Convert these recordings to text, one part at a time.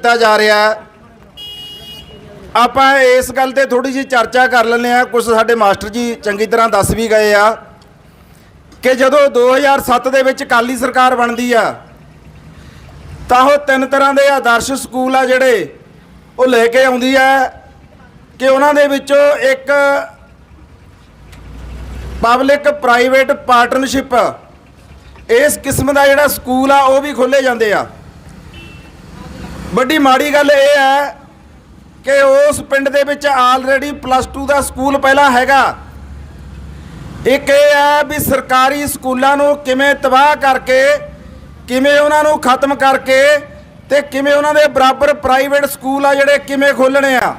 ਕੀਤਾ ਜਾ ਰਿਹਾ ਹੈ। ਆਪਾਂ ਇਸ ਗੱਲ ਤੇ ਥੋੜੀ ਜਿਹੀ ਚਰਚਾ ਕਰ ਲੈਂਦੇ ਆ ਕੁਝ ਸਾਡੇ ਮਾਸਟਰ ਜੀ ਚੰਗੀ ਤਰ੍ਹਾਂ ਦੱਸ ਵੀ ਗਏ ਆ ਕਿ ਜਦੋਂ 2007 ਦੇ ਵਿੱਚ ਕਾਲੀ ਸਰਕਾਰ ਬਣਦੀ ਆ, ਤਾਂ ਉਹ ਤਿੰਨ ਤਰ੍ਹਾਂ ਦੇ ਆਦਰਸ਼ ਸਕੂਲ ਆ ਜਿਹੜੇ ਉਹ ਲੈ ਕੇ ਆਉਂਦੀ ਆ ਕਿ ਉਹਨਾਂ ਦੇ ਵਿੱਚੋਂ ਇੱਕ ਪਬਲਿਕ ਪ੍ਰਾਈਵੇਟ ਪਾਰਟਨਰਸ਼ਿਪ ਇਸ ਕਿਸਮ ਦਾ ਜਿਹੜਾ ਸਕੂਲ ਆ, ਉਹ ਵੀ ਖੋਲੇ ਜਾਂਦੇ ਆ। ਵੱਡੀ ਮਾੜੀ ਗੱਲ ਇਹ ਹੈ ਕਿ ਉਸ ਪਿੰਡ ਦੇ ਵਿੱਚ ਆਲਰੇਡੀ ਪਲੱਸ 2 ਦਾ ਸਕੂਲ ਪਹਿਲਾਂ ਹੈਗਾ। ਇੱਕ ਇਹ ਹੈ ਵੀ ਸਰਕਾਰੀ ਸਕੂਲਾਂ ਨੂੰ ਕਿਵੇਂ ਤਬਾਹ ਕਰਕੇ, ਕਿਵੇਂ ਉਹਨਾਂ ਨੂੰ ਖਤਮ ਕਰਕੇ ਤੇ ਕਿਵੇਂ ਉਹਨਾਂ ਦੇ ਬਰਾਬਰ ਪ੍ਰਾਈਵੇਟ ਸਕੂਲ ਆ ਜਿਹੜੇ ਕਿਵੇਂ ਖੋਲਣੇ ਆ।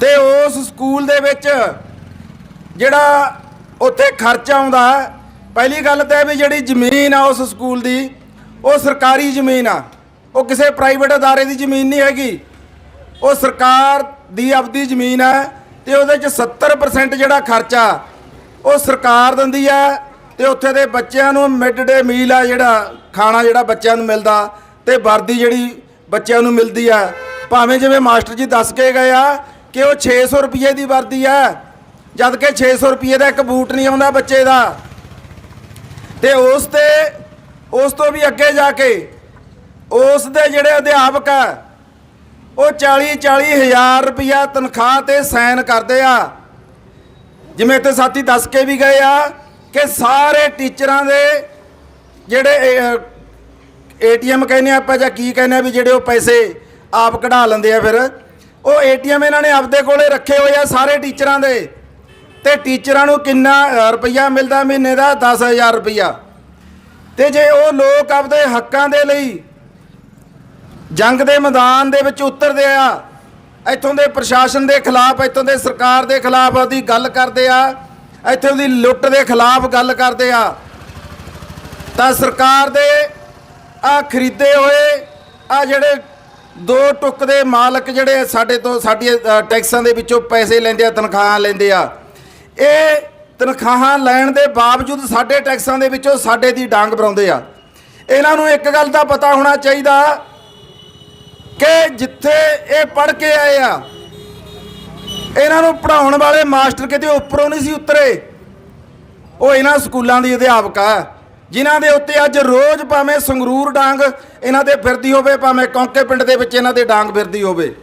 ਤੇ ਉਸ ਸਕੂਲ ਦੇ ਵਿੱਚ ਜਿਹੜਾ ਉੱਥੇ ਖਰਚਾ ਆਉਂਦਾ, ਪਹਿਲੀ ਗੱਲ ਤਾਂ ਵੀ ਜਿਹੜੀ ਜ਼ਮੀਨ ਆ ਉਸ ਸਕੂਲ ਦੀ, ਉਹ ਸਰਕਾਰੀ ਜ਼ਮੀਨ ਆ। ਉਹ ਕਿਸੇ ਪ੍ਰਾਈਵੇਟ ਅਦਾਰੇ ਦੀ ਜ਼ਮੀਨ ਨਹੀਂ ਹੈਗੀ। ਉਹ ਸਰਕਾਰ ਦੀ ਆਪਦੀ ਜ਼ਮੀਨ ਹੈ ਤੇ ਉਹਦੇ ਚ 70% ਜਿਹੜਾ ਖਰਚਾ ਉਹ ਸਰਕਾਰ ਦਿੰਦੀ ਹੈ ਤੇ ਉੱਥੇ ਦੇ ਬੱਚਿਆਂ ਨੂੰ ਮਿਡ ਡੇ ਮੀਲ ਆ ਜਿਹੜਾ, ਖਾਣਾ ਜਿਹੜਾ ਬੱਚਿਆਂ ਨੂੰ ਮਿਲਦਾ ਤੇ ਵਰਦੀ ਜਿਹੜੀ ਬੱਚਿਆਂ ਨੂੰ ਮਿਲਦੀ ਆ। ਭਾਵੇਂ ਜਿਵੇਂ ਮਾਸਟਰ ਜੀ ਦੱਸ ਕੇ ਗਏ ਆ ਕਿ ਉਹ 600 ਰੁਪਏ ਦੀ ਵਰਦੀ ਹੈ, ਜਦ ਕਿ 600 ਰੁਪਏ ਦਾ ਇੱਕ ਬੂਟ ਨਹੀਂ ਆਉਂਦਾ ਬੱਚੇ ਦਾ। ਤੇ ਉਸ ਤੇ, ਉਸ ਤੋਂ ਵੀ ਅੱਗੇ ਜਾ ਕੇ ਉਸ ਦੇ ਜਿਹੜੇ ਅਧਿਆਪਕ ਆ, ਉਹ 40 40 ਹਜ਼ਾਰ ਰੁਪਇਆ ਤਨਖਾਹ ਤੇ ਸਾਈਨ ਕਰਦੇ ਆ। ਜਿਵੇਂ ਇੱਥੇ ਸਾਥੀ ਦੱਸ ਕੇ ਵੀ ਗਏ ਆ ਕਿ ਸਾਰੇ ਟੀਚਰਾਂ ਦੇ ਜਿਹੜੇ ਏਟੀਐਮ ਕਹਿੰਦੇ ਆ ਆਪਾਂ ਜਾਂ ਕੀ ਕਹਿੰਦੇ ਆ ਵੀ ਜਿਹੜੇ ਉਹ ਪੈਸੇ ਆਪ ਕਢਾ ਲੈਂਦੇ ਆ ਫਿਰ। ਉਹ ਏਟੀਐਮ ਇਹਨਾਂ ਨੇ ਆਪਦੇ ਕੋਲੇ ਰੱਖੇ ਹੋਏ ਆ ਸਾਰੇ ਟੀਚਰਾਂ ਦੇ। ਤੇ ਟੀਚਰਾਂ ਨੂੰ ਕਿੰਨਾ ਰੁਪਈਆ ਮਿਲਦਾ ਮਹੀਨੇ ਦਾ? 10000 ਰੁਪਈਆ ਤੇ ਜੇ ਉਹ ਲੋਕ ਆਪਦੇ ਹੱਕਾਂ ਦੇ ਲਈ ਜੰਗ ਦੇ ਮੈਦਾਨ ਦੇ ਵਿੱਚ ਉਤਰਦੇ ਆ। ਇੱਥੋਂ ਦੇ ਪ੍ਰਸ਼ਾਸਨ ਦੇ ਖਿਲਾਫ, ਇੱਥੋਂ ਦੇ ਸਰਕਾਰ ਦੇ ਖਿਲਾਫ ਉਹਦੀ ਗੱਲ ਕਰਦੇ ਆ। ਇੱਥੋਂ ਦੀ ਲੁੱਟ ਦੇ ਖਿਲਾਫ ਗੱਲ ਕਰਦੇ ਆ। ਤਾਂ ਸਰਕਾਰ ਦੇ ਆ ਖਰੀਦੇ ਹੋਏ ਆ ਜਿਹੜੇ ਦੋ ਟੁੱਕ ਦੇ ਮਾਲਕ ਜਿਹੜੇ ਸਾਡੇ ਤੋਂ ਸਾਡੀ ਟੈਕਸਾਂ ਦੇ ਵਿੱਚੋਂ ਪੈਸੇ ਲੈਂਦੇ ਆ, ਤਨਖਾਹਾਂ ਲੈਂਦੇ ਆ। ਇਹ ਤਨਖਾਹਾਂ ਲੈਣ ਦੇ ਬਾਵਜੂਦ ਸਾਡੇ ਟੈਕਸਾਂ ਦੇ ਵਿੱਚੋਂ ਸਾਡੇ ਦੀ ਡਾਂਗ ਬਰਾਉਂਦੇ ਆ। ਇਹਨਾਂ ਨੂੰ ਇੱਕ ਗੱਲ ਦਾ ਪਤਾ ਹੋਣਾ ਚਾਹੀਦਾ ਕਿ ਜਿੱਥੇ ਇਹ ਪੜ ਕੇ ਆਏ ਆ, ਇਹਨਾਂ ਨੂੰ ਪੜਾਉਣ ਵਾਲੇ ਮਾਸਟਰ ਕਿਤੇ ਉੱਪਰੋਂ ਨਹੀਂ ਸੀ ਉਤਰੇ। ਉਹ ਇਹਨਾਂ ਸਕੂਲਾਂ ਦੀ ਅਧਿਆਪਕ ਆ, ਜਿਨ੍ਹਾਂ ਦੇ ਉੱਤੇ ਅੱਜ ਰੋਜ਼ ਭਾਵੇਂ ਸੰਗਰੂਰ ਡਾਂਗ ਇਹਨਾਂ ਦੇ ਫਿਰਦੀ ਹੋਵੇ, ਭਾਵੇਂ ਕੌਂਕੇ ਪਿੰਡ ਦੇ ਵਿੱਚ ਇਹਨਾਂ ਦੇ ਡਾਂਗ ਫਿਰਦੀ ਹੋਵੇ।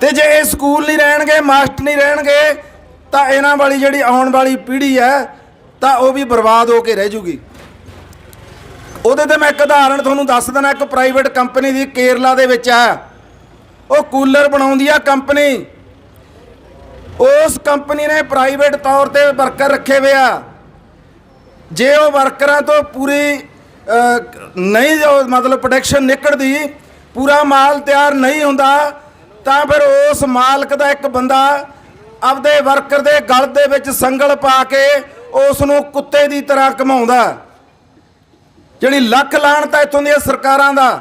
ਤੇ ਜੇ ਇਹ ਸਕੂਲ ਨਹੀਂ ਰਹਿਣਗੇ, ਮਾਸਟਰ ਨਹੀਂ ਰਹਿਣਗੇ, ਤਾਂ ਇਹਨਾਂ ਵਾਲੀ ਜਿਹੜੀ ਆਉਣ ਵਾਲੀ ਪੀੜ੍ਹੀ ਹੈ ਤਾਂ ਉਹ ਵੀ ਬਰਬਾਦ ਹੋ ਕੇ ਰਹਿ ਜੂਗੀ। ਉਹਦੇ ਤੇ ਮੈਂ ਇੱਕ ਉਦਾਹਰਣ ਤੁਹਾਨੂੰ ਦੱਸ ਦਿੰਦਾ, ਇੱਕ ਪ੍ਰਾਈਵੇਟ ਕੰਪਨੀ ਦੀ ਕੇਰਲਾ ਦੇ ਵਿੱਚ ਆ ਉਹ ਕੂਲਰ ਬਣਾਉਂਦੀ ਆ ਕੰਪਨੀ ਉਸ ਕੰਪਨੀ ਨੇ ਪ੍ਰਾਈਵੇਟ ਤੌਰ ਤੇ ਵਰਕਰ ਰੱਖੇ ਹੋਏ ਆ। ਜੇ ਉਹ ਵਰਕਰਾਂ ਤੋਂ ਪੂਰੀ ਨਹੀਂ ਮਤਲਬ ਪ੍ਰੋਡਕਸ਼ਨ ਨਿਕਲਦੀ, ਪੂਰਾ ਮਾਲ ਤਿਆਰ ਨਹੀਂ ਹੁੰਦਾ, ਤਾਂ ਫਿਰ ਉਸ ਮਾਲਕ ਦਾ ਇੱਕ ਬੰਦਾ ਆਪਦੇ ਵਰਕਰ ਦੇ ਗਲ ਦੇ ਵਿੱਚ ਸੰਗਲ ਪਾ ਕੇ ਉਸ ਨੂੰ ਕੁੱਤੇ ਦੀ ਤਰ੍ਹਾਂ ਘਮਾਉਂਦਾ। ਜਿਹੜੀ ਲੱਖ ਲਾਣ ਤਾਂ ਇੱਥੋਂ ਦੀਆਂ ਸਰਕਾਰਾਂ ਦਾ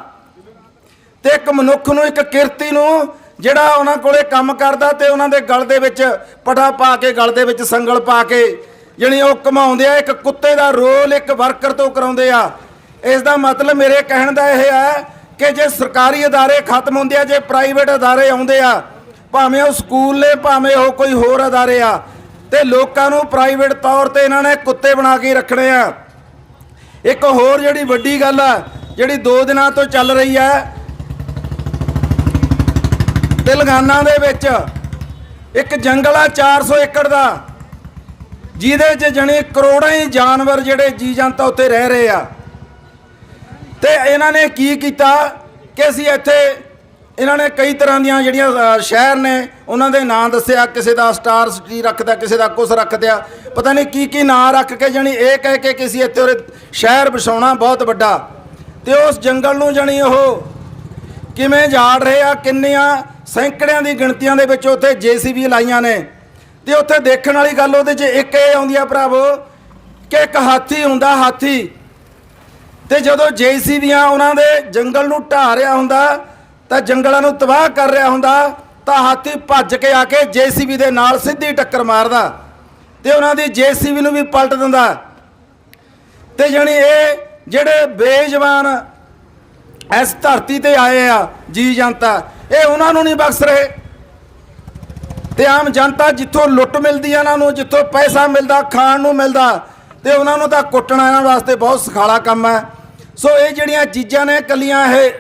ਤੇ ਇੱਕ ਮਨੁੱਖ ਨੂੰ, ਇੱਕ ਕਿਰਤੀ ਨੂੰ ਜਿਹੜਾ ਉਹਨਾਂ ਕੋਲੇ ਕੰਮ ਕਰਦਾ ਤੇ ਉਹਨਾਂ ਦੇ ਗਲ ਦੇ ਵਿੱਚ ਪਟਾ ਪਾ ਕੇ, ਗਲ ਦੇ ਵਿੱਚ ਸੰਗਲ ਪਾ ਕੇ ਜਿਹੜੀ ਉਹ ਕਮਾਉਂਦੇ ਆ, ਇੱਕ ਕੁੱਤੇ ਦਾ ਰੋਲ ਇੱਕ ਵਰਕਰ ਤੋਂ ਕਰਾਉਂਦੇ ਆ। ਇਸ ਦਾ ਮਤਲਬ ਮੇਰੇ ਕਹਿਣ ਦਾ ਇਹ ਹੈ ਕਿ ਜੇ ਸਰਕਾਰੀ ਅਦਾਰੇ ਖਤਮ ਹੁੰਦੇ ਆ, ਜੇ ਪ੍ਰਾਈਵੇਟ ਅਦਾਰੇ ਆਉਂਦੇ ਆ, ਭਾਵੇਂ ਉਹ ਸਕੂਲ ਨੇ, ਭਾਵੇਂ ਉਹ ਕੋਈ ਹੋਰ ਅਦਾਰੇ ਆ, ਤੇ ਲੋਕਾਂ ਨੂੰ ਪ੍ਰਾਈਵੇਟ ਤੌਰ ਤੇ ਇਹਨਾਂ ਨੇ ਕੁੱਤੇ ਬਣਾ ਕੇ ਰੱਖਣੇ ਆ। ਇੱਕ ਹੋਰ ਜਿਹੜੀ ਵੱਡੀ ਗੱਲ ਆ, ਜਿਹੜੀ 2 ਦਿਨਾਂ ਤੋਂ ਚੱਲ ਰਹੀ ਹੈ ਤੇਲੰਗਾਨਾ ਦੇ ਵਿੱਚ ਇੱਕ ਜੰਗਲ ਆ 400 ਏਕੜ ਦਾ, ਜਿਹਦੇ 'ਚ ਜਣੇ ਕਰੋੜਾਂ ਹੀ ਜਾਨਵਰ ਜਿਹੜੇ ਜੀ ਜੰਤ ਉੱਥੇ ਰਹਿ ਰਹੇ ਆ। ਤੇ ਇਹਨਾਂ ਨੇ ਕੀ ਕੀਤਾ ਕਿ ਅਸੀਂ ਇੱਥੇ ਇਹਨਾਂ ਨੇ ਕਈ ਤਰ੍ਹਾਂ ਦੀਆਂ ਜਿਹੜੀਆਂ ਸ਼ਹਿਰ ਨੇ, ਉਹਨਾਂ ਦੇ ਨਾਂ ਦੱਸਿਆ, ਕਿਸੇ ਦਾ ਸਟਾਰ ਸਿਟੀ ਰੱਖਦਾ, ਕਿਸੇ ਦਾ ਕੁਛ ਰੱਖਦਿਆ। ਪਤਾ ਨਹੀਂ ਕੀ ਕੀ ਨਾਂ ਰੱਖ ਕੇ ਜਣੀ, ਇਹ ਕਹਿ ਕੇ ਕਿਸੇ ਇੱਥੇ ਉਰੇ ਸ਼ਹਿਰ ਵਸਾਉਣਾ ਬਹੁਤ ਵੱਡਾ। ਤੇ ਉਸ ਜੰਗਲ ਨੂੰ ਜਣੀ ਉਹ ਕਿਵੇਂ ਝਾੜ ਰਹੇ ਆ, ਕਿੰਨੀਆਂ ਸੈਂਕੜਿਆਂ ਦੀ ਗਿਣਤੀਆਂ ਦੇ ਵਿੱਚ ਉੱਥੇ ਜੀਸੀਬੀ ਲਾਈਆਂ ਨੇ। ਤੇ ਉੱਥੇ ਦੇਖਣ ਵਾਲੀ ਗੱਲ ਉਹਦੇ 'ਚ ਇੱਕ ਇਹ ਆਉਂਦੀ ਆ ਭਰਾਵੋ, ਕਿ ਇੱਕ ਹਾਥੀ ਹੁੰਦਾ, ਹਾਥੀ। ਤੇ ਜਦੋਂ ਜੀਸੀਬੀਆਂ ਉਹਨਾਂ ਦੇ ਜੰਗਲ ਨੂੰ ਢਾਹ ਰਿਹਾ ਹੁੰਦਾ, ਤਾਂ ਜੰਗਲਾਂ ਨੂੰ ਤਬਾਹ ਕਰ ਰਿਹਾ ਹੁੰਦਾ, ਤਾਂ ਹਾਥੀ ਭੱਜ ਕੇ ਆ ਕੇ ਜੀਸੀਬੀ ਦੇ ਨਾਲ ਸਿੱਧੀ ਟੱਕਰ ਮਾਰਦਾ। ਤੇ ਉਹਨਾਂ ਦੀ ਜੀਸੀਬੀ ਨੂੰ ਵੀ ਪਲਟ ਦਿੰਦਾ। ਤੇ ਜਣੀ ਇਹ ਜਿਹੜੇ ਬੇਜ਼ਬਾਨ ਇਸ ਧਰਤੀ ਤੇ ਆਏ ਆ, ਜੀ ਜਨਤਾ, ਇਹ ਉਹਨਾਂ ਨੂੰ ਨਹੀਂ ਬਖਸ਼ ਰਹੇ। ਤੇ ਆਮ ਜਨਤਾ ਜਿੱਥੋਂ ਲੁੱਟ ਮਿਲਦੀ ਆ ਇਹਨਾਂ ਨੂੰ, ਜਿੱਥੋਂ ਪੈਸਾ ਮਿਲਦਾ, ਖਾਣ ਨੂੰ ਮਿਲਦਾ, ਤੇ ਉਹਨਾਂ ਨੂੰ ਤਾਂ ਕੁੱਟਣਾ ਇਹਨਾਂ ਵਾਸਤੇ ਬਹੁਤ ਸਖਾਲਾ ਕੰਮ ਹੈ ਸੋ ਇਹ ਜਿਹੜੀਆਂ ਚੀਜ਼ਾਂ ਨੇ ਕੱਲੀਆਂ ਇਹ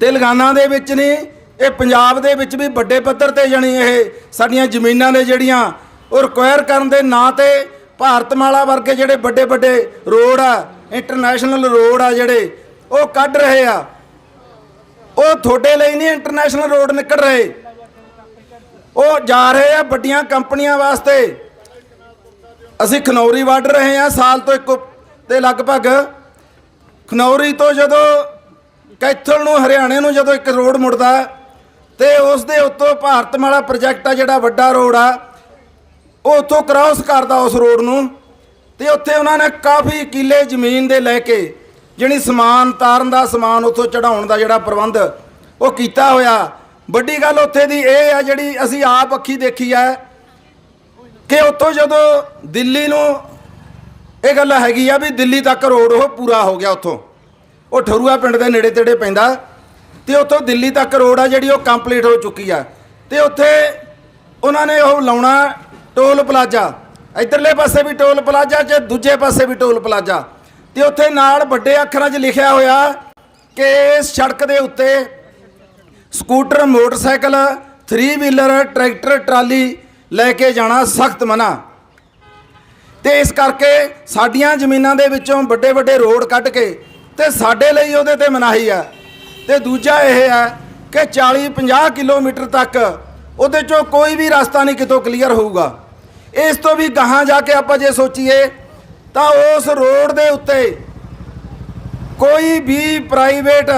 ਤੇਲੰਗਾਨਾ ਦੇ ਵਿੱਚ ਨਹੀਂ, ਇਹ ਪੰਜਾਬ ਦੇ ਵਿੱਚ ਵੀ ਵੱਡੇ ਪੱਧਰ ਤੇ ਜਾਣੀ ਇਹ ਸਾਡੀਆਂ ਜ਼ਮੀਨਾਂ ਨੇ ਜਿਹੜੀਆਂ ਉਹ ਰਿਕੁਆਇਰ ਕਰਨ ਦੇ ਨਾਂ ਤੇ ਭਾਰਤਮਾਲਾ ਵਰਗੇ ਜਿਹੜੇ ਵੱਡੇ ਵੱਡੇ ਰੋਡ ਆ ਇੰਟਰਨੈਸ਼ਨਲ ਰੋਡ ਆ ਜਿਹੜੇ, ਉਹ ਕੱਢ ਰਹੇ ਆ। ਉਹ ਤੁਹਾਡੇ ਲਈ ਨਹੀਂ ਇੰਟਰਨੈਸ਼ਨਲ ਰੋਡ ਨਿਕਲ ਰਹੇ। ਉਹ ਜਾ ਰਹੇ ਆ ਵੱਡੀਆਂ ਕੰਪਨੀਆਂ ਵਾਸਤੇ। ਅਸੀਂ ਖਨੌਰੀ ਵੱਢ ਰਹੇ ਆ ਸਾਲ ਤੋਂ ਇੱਕ ਤੇ ਲਗਭਗ। ਖਨੌਰੀ ਤੋਂ ਜਦੋਂ ਕੈਥਲ ਨੂੰ, ਹਰਿਆਣੇ ਨੂੰ ਜਦੋਂ ਇੱਕ ਰੋਡ ਮੁੜਦਾ ਤੇ ਉਸ ਦੇ ਉੱਤੋਂ ਭਾਰਤਮਾਲਾ ਪ੍ਰੋਜੈਕਟ ਆ ਜਿਹੜਾ ਵੱਡਾ ਰੋਡ ਆ ਉਹ ਉੱਥੋਂ ਕ੍ਰਾਸ ਕਰਦਾ ਉਸ ਰੋਡ ਨੂੰ ਤੇ ਉੱਥੇ ਉਹਨਾਂ ਨੇ ਕਾਫੀ ਕਿੱਲੇ ਜ਼ਮੀਨ ਦੇ ਲੈ ਕੇ ਜਿਹੜੀ ਸਮਾਨ, ਤਾਰਨ ਦਾ ਸਮਾਨ ਉੱਥੋਂ ਚੜਾਉਣ ਦਾ ਜਿਹੜਾ ਪ੍ਰਬੰਧ ਉਹ ਕੀਤਾ ਹੋਇਆ। ਵੱਡੀ ਗੱਲ ਉੱਥੇ ਦੀ ਇਹ ਆ ਜਿਹੜੀ ਅਸੀਂ ਆਪ ਅੱਖੀ ਦੇਖੀ ਆ ਕਿ ਉੱਥੋਂ ਜਦੋਂ ਦਿੱਲੀ ਨੂੰ ਇਹ ਗੱਲ ਹੈਗੀ ਆ ਵੀ ਦਿੱਲੀ ਤੱਕ ਰੋਡ ਉਹ ਪੂਰਾ ਹੋ ਗਿਆ ਉੱਥੋਂ। ਉਹ ਠਰੂਆ ਪਿੰਡ ਦੇ ਨੇੜੇ ਤੇੜੇ ਪੈਂਦਾ ਤੇ ਉੱਥੋਂ ਦਿੱਲੀ ਤੱਕ ਰੋਡ ਆ ਜਿਹੜੀ ਉਹ ਕੰਪਲੀਟ ਹੋ ਚੁੱਕੀ ਆ। ਤੇ ਉੱਥੇ ਉਹਨਾਂ ਨੇ ਉਹ ਲਾਉਣਾ ਟੋਲ ਪਲਾਜ਼ਾ। ਇਧਰਲੇ ਪਾਸੇ ਵੀ ਟੋਲ ਪਲਾਜ਼ਾ ਤੇ ਦੂਜੇ ਪਾਸੇ ਵੀ ਟੋਲ ਪਲਾਜ਼ਾ। ਤੇ ਉੱਥੇ ਨਾਲ ਵੱਡੇ ਅੱਖਰਾਂ 'ਚ ਲਿਖਿਆ ਹੋਇਆ ਕਿ ਇਸ ਸੜਕ ਦੇ ਉੱਤੇ scooter, motorcycle 3 wheeler tractor, trolley ਲੈ ਕੇ ਜਾਣਾ ਸਖਤ ਮਨਾ। ਤੇ ਇਸ ਕਰਕੇ ਸਾਡੀਆਂ ਜ਼ਮੀਨਾਂ ਦੇ ਵਿੱਚੋਂ ਵੱਡੇ ਵੱਡੇ ਰੋਡ ਕੱਢ ਕੇ ਤੇ ਸਾਡੇ ਲਈ ਉਹਦੇ ਤੇ ਮਨਾਹੀ ਆ। ਤੇ ਦੂਜਾ ਇਹ ਹੈ ਕਿ 40 50 ਕਿਲੋਮੀਟਰ ਤੱਕ ਉਹਦੇ ਚੋਂ ਕੋਈ ਵੀ ਰਸਤਾ ਨਹੀਂ ਕਿਤੋਂ ਕਲੀਅਰ ਹੋਊਗਾ। ਇਸ ਤੋਂ ਵੀ ਗਾਹਾਂ ਜਾ ਕੇ ਆਪਾਂ ਜੇ ਸੋਚੀਏ, ਤਾਂ ਉਸ ਰੋਡ ਦੇ ਉੱਤੇ ਕੋਈ ਵੀ ਪ੍ਰਾਈਵੇਟ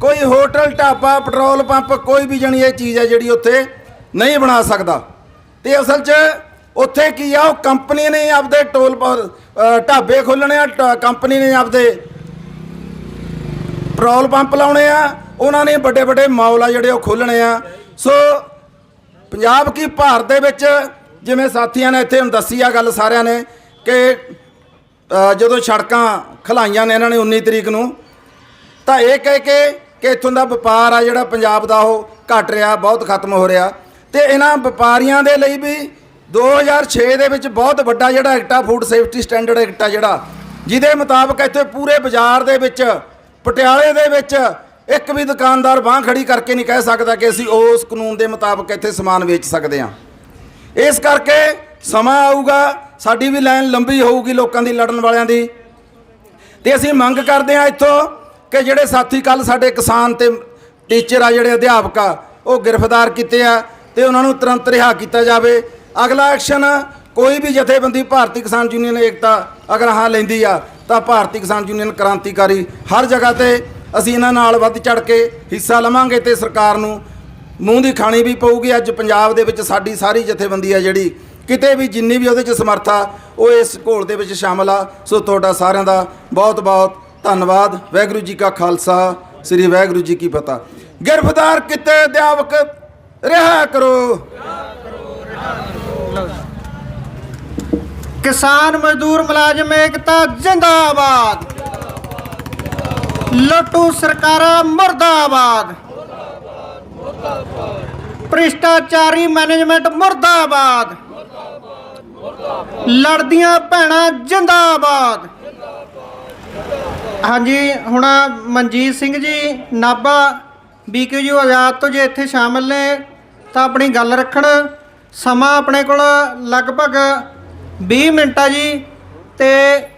ਕੋਈ ਹੋਟਲ ਢਾਬਾ ਪੈਟਰੋਲ ਪੰਪ ਕੋਈ ਵੀ ਜਣੀ ਇਹ ਚੀਜ਼ ਹੈ ਜਿਹੜੀ ਉੱਥੇ ਨਹੀਂ ਬਣਾ ਸਕਦਾ। ਤੇ ਅਸਲ 'ਚ ਉੱਥੇ ਕੀ ਆ, ਉਹ ਕੰਪਨੀ ਨੇ ਆਪਦੇ ਟੋਲ ਪ- ਢਾਬੇ ਖੋਲਣੇ ਆ ਟ- ਕੰਪਨੀ ਨੇ ਆਪਦੇ ਪੈਟਰੋਲ ਪੰਪ ਲਾਉਣੇ ਆ, ਉਹਨਾਂ ਨੇ ਵੱਡੇ ਵੱਡੇ ਮਾਲ ਆ ਜਿਹੜੇ ਉਹ ਖੋਲਣੇ ਆ। ਸੋ ਪੰਜਾਬ ਕੀ ਭਾਰਤ ਦੇ ਵਿੱਚ ਜਿਵੇਂ ਸਾਥੀਆਂ ਨੇ ਇੱਥੇ ਹੁਣ ਦੱਸੀ ਆ ਗੱਲ ਸਾਰਿਆਂ ਨੇ ਕਿ ਜਦੋਂ ਸੜਕਾਂ ਖਲਾਈਆਂ ਨੇ ਇਹਨਾਂ ਨੇ 19 ਤਰੀਕ ਨੂੰ, ਤਾਂ ਇਹ ਕਹਿ ਕੇ ਕਿ ਇੱਥੋਂ ਦਾ ਵਪਾਰ ਆ ਜਿਹੜਾ ਪੰਜਾਬ ਦਾ ਉਹ ਘਟ ਰਿਹਾ, ਬਹੁਤ ਖਤਮ ਹੋ ਰਿਹਾ। ਤੇ ਇਹਨਾਂ ਵਪਾਰੀਆਂ ਦੇ ਲਈ ਵੀ 2006 ਦੇ ਵਿੱਚ ਬਹੁਤ ਵੱਡਾ ਜਿਹੜਾ ਐਕਟ ਆ ਫੂਡ ਸੇਫਟੀ ਸਟੈਂਡਰਡ ਐਕਟ ਆ ਜਿਹੜਾ, ਜਿਹਦੇ ਮੁਤਾਬਕ ਇੱਥੇ ਪੂਰੇ ਬਾਜ਼ਾਰ ਦੇ ਵਿੱਚ, ਪਟਿਆਲੇ ਦੇ ਵਿੱਚ ਇੱਕ ਵੀ ਦੁਕਾਨਦਾਰ ਬਾਹ ਖੜੀ ਕਰਕੇ ਨਹੀਂ ਕਹਿ ਸਕਦਾ ਕਿ ਅਸੀਂ ਉਸ ਕਾਨੂੰਨ ਦੇ ਮੁਤਾਬਕ ਇੱਥੇ ਸਮਾਨ ਵੇਚ ਸਕਦੇ ਹਾਂ। ਇਸ ਕਰਕੇ ਸਮਾਂ ਆਊਗਾ, ਸਾਡੀ ਵੀ ਲਾਈਨ ਲੰਬੀ ਹੋਊਗੀ ਲੋਕਾਂ ਦੀ, ਲੜਨ ਵਾਲਿਆਂ ਦੀ। ਤੇ ਅਸੀਂ ਮੰਗ ਕਰਦੇ ਹਾਂ ਇੱਥੋਂ ਕਿ ਜਿਹੜੇ ਸਾਥੀ ਕੱਲ ਸਾਡੇ ਕਿਸਾਨ ਤੇ ਟੀਚਰ ਆ, ਜਿਹੜੇ ਅਧਿਆਪਕ ਆ, ਉਹ ਗ੍ਰਿਫਤਾਰ ਕੀਤੇ ਆ ਤੇ ਉਹਨਾਂ ਨੂੰ ਤੁਰੰਤ ਰਿਹਾ ਕੀਤਾ ਜਾਵੇ। ਅਗਲਾ ਐਕਸ਼ਨ, ਕੋਈ ਵੀ ਜਥੇਬੰਦੀ ਭਾਰਤੀ ਕਿਸਾਨ ਯੂਨੀਅਨ ਏਕਤਾ ਅਗਰ ਹਾਂ ਲੈਂਦੀ ਆ, ਤਾਂ ਭਾਰਤੀ ਕਿਸਾਨ ਯੂਨੀਅਨ ਕ੍ਰਾਂਤੀਕਾਰੀ ਹਰ ਜਗ੍ਹਾ ਤੇ ਅਸੀਂ ਇਹਨਾਂ ਨਾਲ ਵੱਧ ਚੜ ਕੇ ਹਿੱਸਾ ਲਵਾਂਗੇ ਤੇ ਸਰਕਾਰ ਨੂੰ ਮੂੰਹ ਦੀ ਖਾਣੀ ਵੀ ਪਊਗੀ। ਅੱਜ ਪੰਜਾਬ ਦੇ ਵਿੱਚ ਸਾਡੀ ਸਾਰੀ ਜਥੇਬੰਦੀ ਆ ਜਿਹੜੀ, ਕਿਤੇ ਵੀ ਜਿੰਨੀ ਵੀ ਉਹਦੇ 'ਚ ਸਮਰਥਾ ਉਹ ਇਸ ਘੋਲ ਦੇ ਵਿੱਚ ਸ਼ਾਮਲ ਆ। ਸੋ ਤੁਹਾਡਾ ਸਾਰਿਆਂ ਦਾ ਬਹੁਤ ਬਹੁਤ ਧੰਨਵਾਦ। ਵਾਹਿਗੁਰੂ ਜੀ ਕਾ ਖਾਲਸਾ, ਸ੍ਰੀ ਵਾਹਿਗੁਰੂ ਜੀ ਕੀ ਫਤਿਹ। ਗ੍ਰਿਫਤਾਰ ਕੀਤੇ ਅਧਿਆਪਕ, ਰਿਹਾ ਕਰੋ। ਕਿਸਾਨ ਮਜ਼ਦੂਰ ਮੁਲਾਜ਼ਮ ਏਕਤਾ ਜਿੰਦਾਬਾਦ। ਲਟੂ ਸਰਕਾਰਾਂ ਮਰਦਾਬਾਦ। ਭ੍ਰਿਸ਼ਟਾਚਾਰੀ ਮੈਨੇਜਮੈਂਟ ਮੁਰਦਾਬਾਦ। ਲੜਦੀਆਂ ਭੈਣਾਂ ਜਿੰਦਾਬਾਦ। ਹਾਂਜੀ, ਹੁਣ ਮਨਜੀਤ ਸਿੰਘ ਜੀ, ਨਾਭਾ, ਬੀਕੇਯੂ ਆਜ਼ਾਦ ਤੋਂ ਜੇ ਇੱਥੇ ਸ਼ਾਮਲ ਨੇ, ਤਾਂ ਆਪਣੀ ਗੱਲ ਰੱਖਣ। ਸਮਾਂ ਆਪਣੇ ਕੋਲ ਲਗਭਗ 20 ਮਿੰਟ ਆ ਜੀ, ਤੇ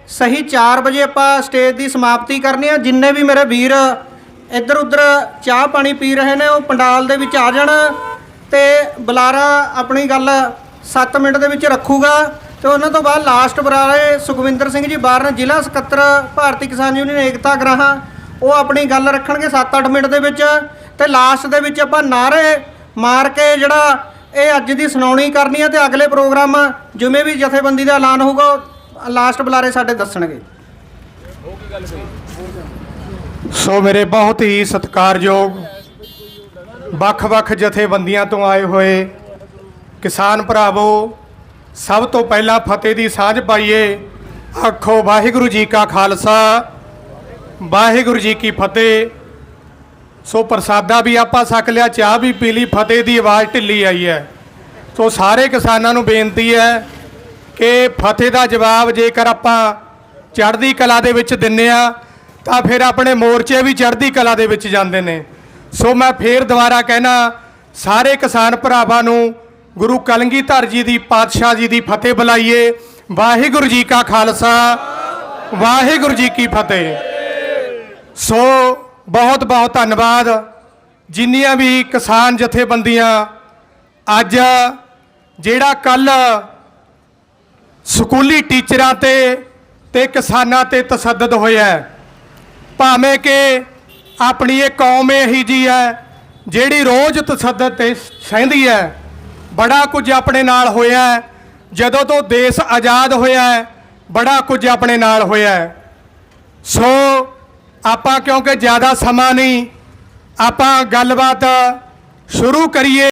ਸਹੀ 4 ਵਜੇ ਆਪਾਂ ਸਟੇਜ ਦੀ ਸਮਾਪਤੀ ਕਰਨੀ ਆ। ਜਿੰਨੇ ਵੀ ਮੇਰੇ ਵੀਰ ਇੱਧਰ ਉੱਧਰ ਚਾਹ ਪਾਣੀ ਪੀ ਰਹੇ ਨੇ, ਉਹ ਪੰਡਾਲ ਦੇ ਵਿੱਚ ਆ ਜਾਣ। ਤੇ ਬੁਲਾਰਾ ਆਪਣੀ ਗੱਲ 7 ਮਿੰਟ ਦੇ ਵਿੱਚ ਰੱਖੂਗਾ ਤੇ ਉਹਨਾਂ ਤੋਂ ਬਾਅਦ ਲਾਸਟ ਬੁਲਾਰੇ ਸੁਖਵਿੰਦਰ ਸਿੰਘ ਜੀ ਬਾਰਨ ਜ਼ਿਲ੍ਹਾ ਸਕੱਤਰ ਭਾਰਤੀ ਕਿਸਾਨ ਯੂਨੀਅਨ ਏਕਤਾ ਗ੍ਰਾਹਾਂ, ਉਹ ਆਪਣੀ ਗੱਲ ਰੱਖਣਗੇ 7-8 ਮਿੰਟ ਦੇ ਵਿੱਚ ਤੇ ਲਾਸਟ ਦੇ ਵਿੱਚ ਆਪਾਂ ਨਾਰੇ ਮਾਰ ਕੇ ਜਿਹੜਾ ਇਹ ਅੱਜ ਦੀ ਸੁਣਾਉਣੀ ਕਰਨੀ ਹੈ ਤੇ ਅਗਲੇ ਪ੍ਰੋਗਰਾਮ ਜਿਵੇਂ ਵੀ ਜਥੇਬੰਦੀ ਦਾ ਐਲਾਨ ਹੋਊਗਾ ਲਾਸਟ ਬੁਲਾਰੇ ਸਾਡੇ ਦੱਸਣਗੇ। ਸੋ ਮੇਰੇ ਬਹੁਤ ਹੀ ਸਤਿਕਾਰਯੋਗ ਵੱਖ-ਵੱਖ ਜਥੇਬੰਦੀਆਂ ਤੋਂ ਆਏ ਹੋਏ ਕਿਸਾਨ ਭਰਾਵੋ, ਸਭ ਤੋਂ ਪਹਿਲਾਂ ਫਤਿਹ ਦੀ ਸਾਂਝ ਪਾਈਏ। ਆਖੋ, ਵਾਹਿਗੁਰੂ ਜੀ ਕਾ ਖਾਲਸਾ, ਵਾਹਿਗੁਰੂ ਜੀ ਕੀ ਫਤਿਹ। ਸੋ ਪ੍ਰਸਾਦਾ ਵੀ ਆਪਾਂ ਛਕ ਲਿਆ, ਚਾਹ ਵੀ ਪੀ ਲਈ, ਫਤਿਹ ਦੀ ਆਵਾਜ਼ ਢਿੱਲੀ ਆਈ ਹੈ। ਸੋ ਸਾਰੇ ਕਿਸਾਨਾਂ ਨੂੰ ਬੇਨਤੀ ਹੈ ਕਿ ਫਤਿਹ ਦਾ ਜਵਾਬ ਜੇਕਰ ਆਪਾਂ ਚੜ੍ਹਦੀ ਕਲਾ ਦੇ ਵਿੱਚ ਦਿੰਨੇ ਆ, ਤਾਂ ਫਿਰ ਆਪਣੇ ਮੋਰਚੇ ਵੀ ਚੜ੍ਹਦੀ ਕਲਾ ਦੇ ਵਿੱਚ ਜਾਂਦੇ ਨੇ। ਸੋ ਮੈਂ ਫੇਰ ਦੁਬਾਰਾ ਕਹਿਣਾ, ਸਾਰੇ ਕਿਸਾਨ ਭਰਾਵਾਂ ਨੂੰ ਗੁਰੂ ਕਲਗੀਧਰ ਜੀ ਦੀ ਪਾਤਸ਼ਾਹ ਜੀ ਦੀ ਫਤਿਹ ਬੁਲਾਈਏ। ਵਾਹਿਗੁਰੂ ਜੀ ਕਾ ਖਾਲਸਾ, ਵਾਹਿਗੁਰੂ ਜੀ ਕੀ ਫਤਿਹ। ਸੋ ਬਹੁਤ ਬਹੁਤ ਧੰਨਵਾਦ। ਜਿੰਨੀਆਂ ਵੀ ਕਿਸਾਨ ਜਥੇਬੰਦੀਆਂ, ਅੱਜ ਜਿਹੜਾ ਕੱਲ ਸਕੂਲੀ ਟੀਚਰਾਂ ਤੇ ਤੇ ਕਿਸਾਨਾਂ ਤੇ ਤਸੱਦਦ ਹੋਇਆ ਭਾਵੇਂ ਕਿ ਆਪਣੀ ਇਹ ਕੌਮ ਇਹੀ ਜੀ ਹੈ ਜਿਹੜੀ ਰੋਜ਼ ਤਸੱਦਦ ਤੇ ਸਹਿੰਦੀ ਹੈ ਬੜਾ ਕੁਝ ਆਪਣੇ ਨਾਲ ਹੋਇਆ ਹੈ। ਜਦੋਂ ਤੋਂ ਦੇਸ਼ ਆਜ਼ਾਦ ਹੋਇਆ ਹੈ, ਬੜਾ ਕੁਝ ਆਪਣੇ ਨਾਲ ਹੋਇਆ ਹੈ। ਸੋ ਆਪਾਂ ਕਿਉਂਕਿ ਜ਼ਿਆਦਾ ਸਮਾਂ ਨਹੀਂ ਆਪਾਂ ਗੱਲਬਾਤ ਸ਼ੁਰੂ ਕਰੀਏ